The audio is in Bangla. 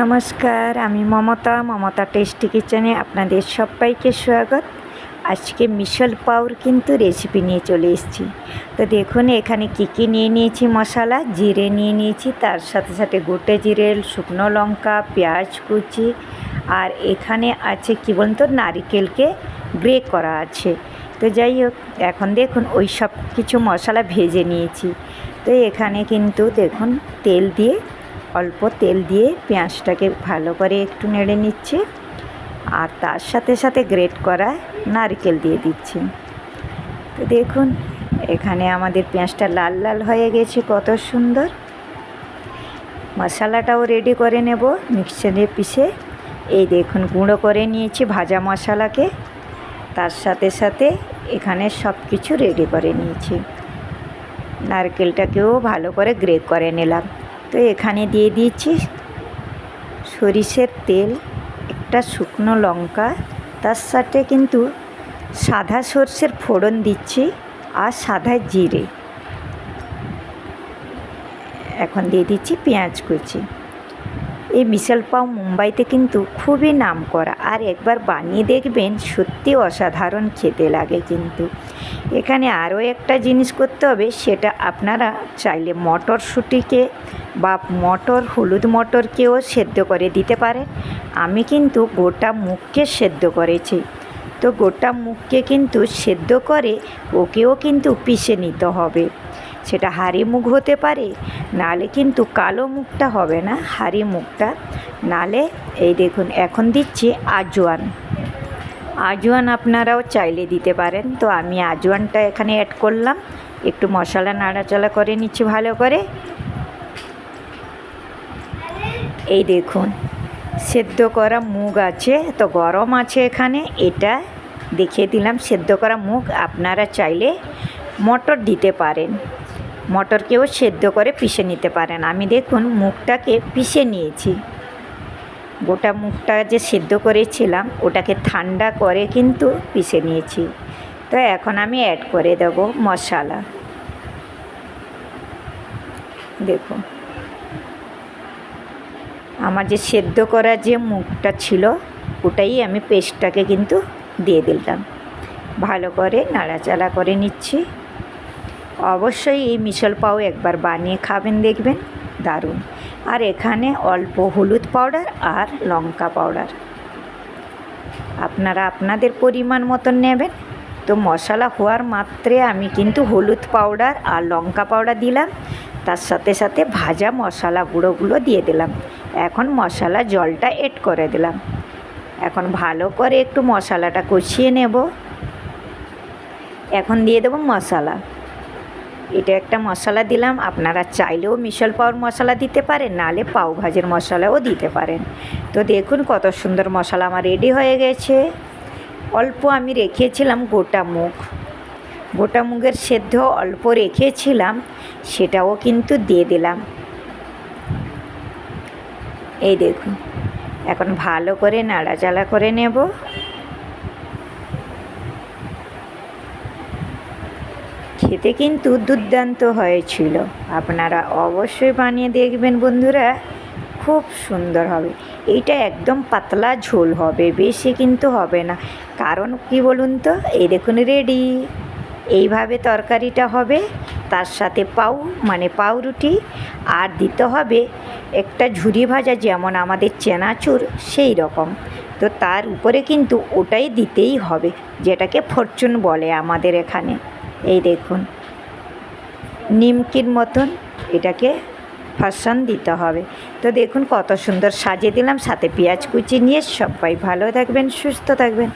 নমস্কার, আমি মমতা মমতা টেস্টি কিচেনে আপনাদের সবাইকে স্বাগত। আজকে মিশল পাউর কিন্তু রেসিপি নিয়ে চলে এসেছি। তো দেখুন, এখানে কী কী নিয়ে নিয়েছি মশলা? জিরে নিয়ে নিয়েছি, তার সাথে সাথে গোটে জিরে, শুকনো লঙ্কা, পেঁয়াজ কুচি, আর এখানে আছে কী বলুন তো নারিকেলকে গ্রে করা আছে। তো যাই হোক, এখন দেখুন, ওই সব কিছু মশলা ভেজে নিয়েছি। তো এখানে কিন্তু দেখুন, তেল দিয়ে অল্প তেল দিয়ে পেঁয়াজটাকে ভালো করে একটু নেড়ে নিচ্ছি। আর তার সাথে সাথে গ্রেট করা নারকেল দিয়ে দিচ্ছি। তো দেখুন, এখানে আমাদের পেঁয়াজটা লাল লাল হয়ে গেছে, কত সুন্দর। মশলাটাও রেডি করে নেব মিক্সারে পিষে এই দেখুন, গুঁড়ো করে নিয়েছি ভাজা মশলাকে। তার সাথে সাথে এখানে সব কিছু রেডি করে নিয়েছি। নারকেলটাকেও ভালো করে গ্রে করে নিলাম। তো এখানে দিয়ে দিয়েছি সরিষের তেল, একটা শুকনো লঙ্কা, তার সাথে কিন্তু সাদা সর্ষের ফোড়ন দিচ্ছি আর সাদা জিরে। এখন দিয়ে দিচ্ছি পেঁয়াজ কুচি। এই মিশাল পাও মুম্বাইতে কিন্তু খুবই নাম করা আর একবার বানিয়ে দেখবেন, সত্যি অসাধারণ খেতে লাগে কিন্তু। এখানে আরও একটা জিনিস করতে হবে, সেটা আপনারা চাইলে মটরশুঁটিকে বা মটর, হলুদ মটরকেও সেদ্ধ করে দিতে পারে আমি কিন্তু গোটা মুখকে সেদ্ধ করেছি। তো গোটা মুখকে কিন্তু সেদ্ধ করে ওকেও কিন্তু পিষে নিতে হবে। সেটা হাড়ি মুখ হতে পারে, নালে কিন্তু কালো মুখটা হবে না, হাড়ি মুখটা। নালে এই দেখুন, এখন দিচ্ছি আজওয়ান। আজওয়ান আপনারাও চাইলে দিতে পারেন। তো আমি আজওয়ানটা এখানে অ্যাড করলাম। একটু মশলা নাড়াচাড়া করে নিচ্ছি ভালো করে। এই দেখুন, সেদ্ধ করা মুগ আছে, তো গরম আছে এখানে। এটা দেখিয়ে দিলাম, সেদ্ধ করা মুগ আপনারা চাইলে মটর দিতে পারেন। মটরকেও সেদ্ধ করে পিষে নিতে পারেন। আমি দেখুন মুগটাকে পিষে নিয়েছি। গোটা মুগটা যে সেদ্ধ করেছিলাম, ওটাকে ঠান্ডা করে কিন্তু পিষে নিয়েছি। তো এখন আমি অ্যাড করে দেব মশলা। দেখুন। আমার যে সেদ্ধ করা যে মুগটা ছিল, ওটাই আমি পেস্টটাকে কিন্তু দিয়ে দিলাম। ভালো করে নাড়াচাড়া করে নিচ্ছি। অবশ্যই এই মিশল পাও একবার বানিয়ে খাবেন, দেখবেন। দারুণ। আর এখানে অল্প হলুদ পাউডার আর লঙ্কা পাউডার। আপনারা আপনাদের পরিমাণ মতন নেবেন। তো মশলা হওয়ার মাত্রে আমি কিন্তু হলুদ পাউডার আর লঙ্কা পাউডার দিলাম। তার সাথে সাথে ভাজা মশলা গুঁড়োগুলো দিয়ে দিলাম। এখন মশলা জলটা এড করে দিলাম। এখন ভালো করে একটু মশলাটা কষিয়ে নেব। এখন দিয়ে দেবো মশলা। এটা একটা মশলা দিলাম। আপনারা চাইলেও মিশল পাওয়ার মশলা দিতে পারেন, নালে পাও ভাজের মশলাও দিতে পারেন। তো দেখুন কত সুন্দর মশলা আমার রেডি হয়ে গেছে। অল্প আমি রেখেছিলাম গোটা মুগ। গোটা মুগের সেদ্ধ অল্প রেখেছিলাম, সেটাও কিন্তু দিয়ে দিলাম। এই দেখুন, এখন ভালো করে নাড়াচাড়া করে নেব। খেতে কিন্তু দুর্দান্ত হয়েছিল। আপনারা অবশ্যই বানিয়ে দেখবেন বন্ধুরা। খুব সুন্দর হবে। এইটা একদম পাতলা ঝোল হবে, বেশি কিন্তু হবে না। কারণ কি বলুন তো, এই দেখুন রেডি। এইভাবে তরকারিটা হবে, তার সাথে পাউ মানে পাউরুটি, আর দিতে হবে একটা ঝুরি ভাজা, যেমন আমাদের চেনাচুর, সেই রকম। তো তার উপরে কিন্তু ওটাই দিতেই হবে, যেটাকে ফরচুন বলে আমাদের এখানে। এই দেখুন। নিমকির মতন এটাকে ফাসান দিতে হবে। তো দেখুন কত সুন্দর সাজিয়ে দিলাম, সাথে পেঁয়াজ কুচি নিয়ে সবাই ভালো থাকবেন, সুস্থ থাকবেন।